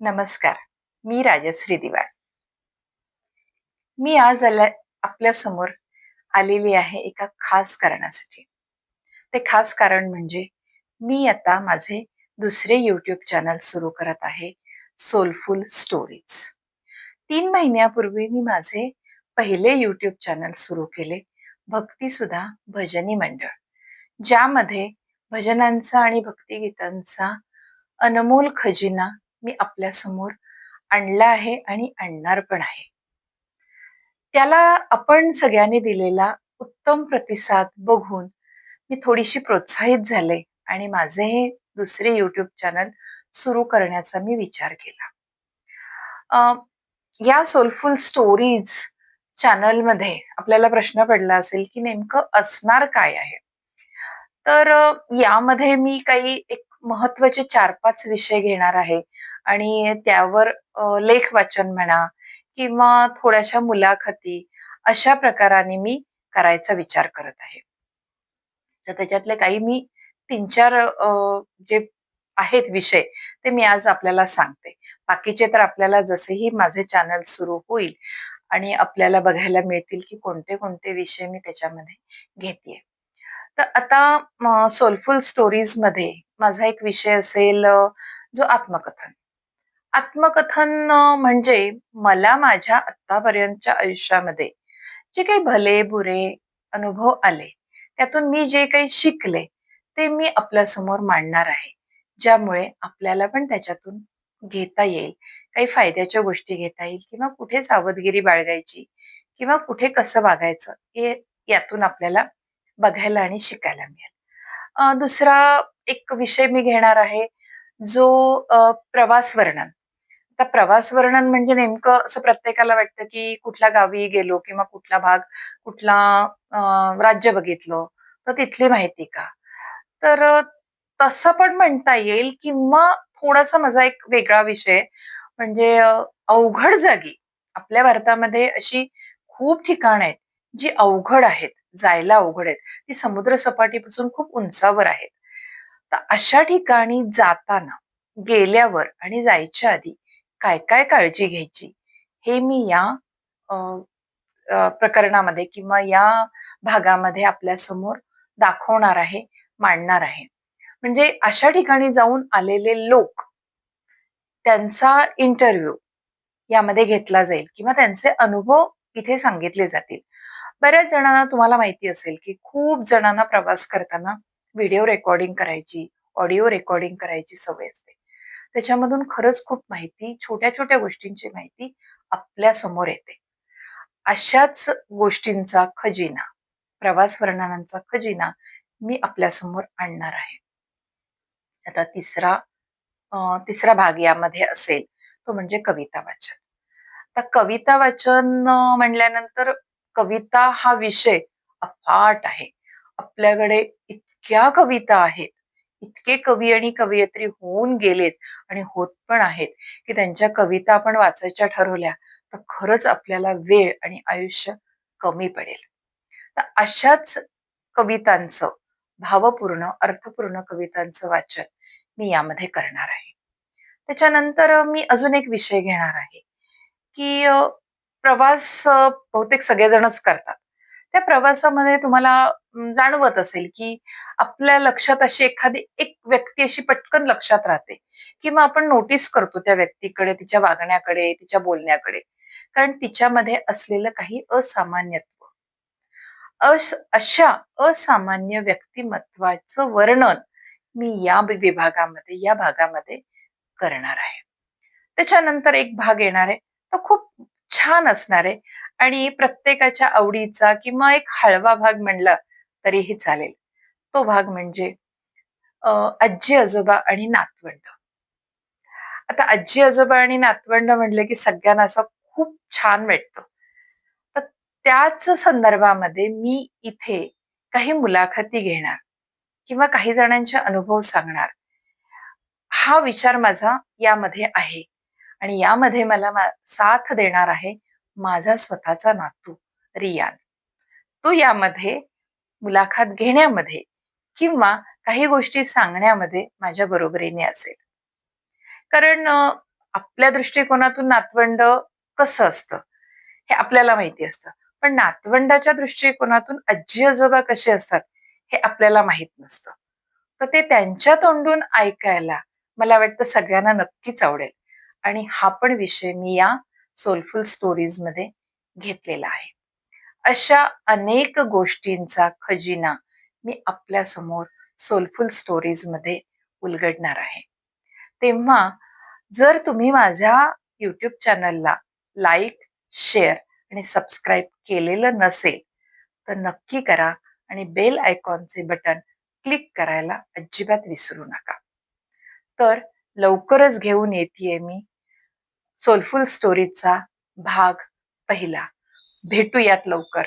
नमस्कार मी राजश्री दिवाळ मी आज आल्या आपल्यासमोर आलेली आहे एका खास कारणासाठी. ते खास कारण म्हणजे मी आता माझे दुसरे यूट्यूब चॅनल सुरू करत आहे सोलफुल स्टोरीज तीन महिन्यापूर्वी मी माझे पहिले यूट्यूब चॅनल सुरू केले भक्ती सुद्धा भजनी मंडळ. ज्यामध्ये भजनांचा आणि भक्तिगीतांचा अनमोल खजिना मी आपल्यासमोर आणला आहे आणि आणणार पण आहे. त्याला आपण सगळ्यांनी दिलेला उत्तम प्रतिसाद बघून मी थोडीशी प्रोत्साहित झाले आणि माझे हे दुसरे यूट्यूब चॅनल सुरू करण्याचा मी विचार केला. या सोलफुल स्टोरीज चॅनलमध्ये आपल्याला प्रश्न पडला असेल की नेमकं असणार काय आहे? तर यामध्ये मी काही एक महत्त्वाचे चार पाच विषय घेणार आहे. आणि त्यावर लेख वाचन म्हणा किंवा थोड्याशा मुलाखती अशा प्रकाराने मी करायचा विचार करत आहे. तर त्याच्यातले काही मी तीन चार जे आहेत विषय ते मी आज आपल्याला सांगते. बाकीचे तर आपल्याला जसेही माझे चॅनल सुरू होईल आणि आपल्याला बघायला मिळतील की कोणते कोणते विषय मी त्याच्यामध्ये घेते तर आता सोलफुल स्टोरीजमध्ये माझा एक विषय असेल जो आत्मकथन. आत्मकथन म्हणजे मला माझ्या आत्तापर्यंतच्या आयुष्यामध्ये जे काही भले बुरे अनुभव आले त्यातून मी जे काही शिकले ते मी आपल्यासमोर मांडणार आहे. ज्यामुळे आपल्याला पण त्याच्यातून घेता येईल काही फायद्याच्या गोष्टी घेता येईल किंवा कुठे सावधगिरी बाळगायची किंवा कुठे कसं वागायचं हे यातून आपल्याला बघायला आणि शिकायला मिळेल. दुसरा एक विषय मी घेणार आहे जो प्रवास वर्णन. आता प्रवास वर्णन म्हणजे नेमकं असं प्रत्येकाला वाटतं की कुठल्या गावी गेलो किंवा कुठला भाग कुठला राज्य बघितलं तर तिथली माहिती का? तर तसं पण म्हणता येईल किंवा थोडासा माझा एक वेगळा विषय म्हणजे अवघड जागी. आपल्या भारतामध्ये अशी खूप ठिकाण आहेत जी अवघड आहेत. जायला अवघड आहेत. ती समुद्र सपाटीपासून खूप उंचावर आहेत. तर अशा ठिकाणी जाताना गेल्यावर आणि जायच्या आधी काय काय काळजी घ्यायची? हे मी या प्रकरणामध्ये किंवा या भागामध्ये आपल्यासमोर दाखवणार आहे मांडणार आहे. म्हणजे अशा ठिकाणी जाऊन आलेले लोक त्यांचा इंटरव्ह्यू यामध्ये घेतला जाईल किंवा त्यांचे अनुभव इथे सांगितले जातील. बऱ्याच जणांना तुम्हाला माहिती असेल की खूप जणांना प्रवास करताना व्हिडिओ रेकॉर्डिंग करायची ऑडिओ रेकॉर्डिंग करायची सवय असते. त्याच्यामधून खरंच खूप माहिती छोट्या छोट्या गोष्टींची माहिती आपल्यासमोर येते. अशाच गोष्टींचा खजिना प्रवास वर्णनांचा खजिना मी आपल्यासमोर आणणार आहे. आता तिसरा तिसरा भाग यामध्ये असेल तो म्हणजे कविता वाचन. आता कविता वाचन म्हणल्यानंतर कविता हा विषय अफाट आहे. आपल्याकडे इतक्या कविता आहेत. इतके कवी आणि कवयित्री होऊन गेलेत आणि होत पण आहेत की त्यांच्या कविता आपण वाचायच्या ठरवल्या तर खरंच आपल्याला वेळ आणि आयुष्य कमी पडेल. तर अशाच कवितांचं भावपूर्ण अर्थपूर्ण कवितांचं वाचन मी यामध्ये करणार आहे. त्याच्यानंतर मी अजून एक विषय घेणार आहे की प्रवास बहुतेक सगळेजणच करतात. त्या प्रवासामध्ये तुम्हाला जाणवत असेल की आपल्या लक्षात अशी एखादी एक व्यक्ती अशी पटकन लक्षात राहते किंवा आपण नोटीस करतो त्या व्यक्तीकडे तिच्या वागण्याकडे तिच्या बोलण्याकडे. कारण तिच्यामध्ये असलेलं काही असामान्यत्व. अस अशा असामान्य व्यक्तिमत्वाचं वर्णन मी या विभागामध्ये या भागामध्ये करणार आहे. त्याच्यानंतर एक भाग येणार आहे. तो खूप छान असणार आहे. आणि प्रत्येकाच्या आवडीचा किंवा एक हळवा भाग म्हणला तरीही चालेल. तो भाग म्हणजे आजी आजोबा आणि नातवंड. आता आजी आजोबा आणि नातवंड म्हणले की सगळ्यांना असं खूप छान वाटतं. तर त्याच संदर्भामध्ये मी इथे काही मुलाखती घेणार किंवा काही जणांचे अनुभव सांगणार. हा विचार माझा यामध्ये आहे. आणि यामध्ये मला साथ देणार आहे माझा स्वतःचा नातू रियान. तो यामध्ये मुलाखत घेण्यामध्ये किंवा काही गोष्टी सांगण्यामध्ये माझ्या बरोबरीने असेल. कारण आपल्या दृष्टिकोनातून नातवंड कसं असतं हे आपल्याला माहिती असतं. पण नातवंडाच्या दृष्टिकोनातून आजी आजोबा कसे असतात हे आपल्याला माहीत नसतं. तर ते त्यांच्या तोंडून ऐकायला मला वाटतं सगळ्यांना नक्कीच आवडेल. आणि हा पण विषय मी या सोलफुल स्टोरीजमध्ये घेतलेला आहे. अशा अनेक गोष्टींचा खजिना मी आपल्यासमोर सोलफुल स्टोरीजमध्ये उलगडणार आहे. तेव्हा जर तुम्ही माझ्या यूट्यूब चॅनलला लाईक शेअर आणि सबस्क्राईब केलेलं नसेल तर नक्की करा आणि बेल आयकॉनचे बटन क्लिक करायला अजिबात विसरू नका. तर लवकरच घेऊन येते मी सोलफुल स्टोरीजचा भाग पहिला. भेटूयात लवकर.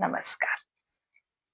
नमस्कार.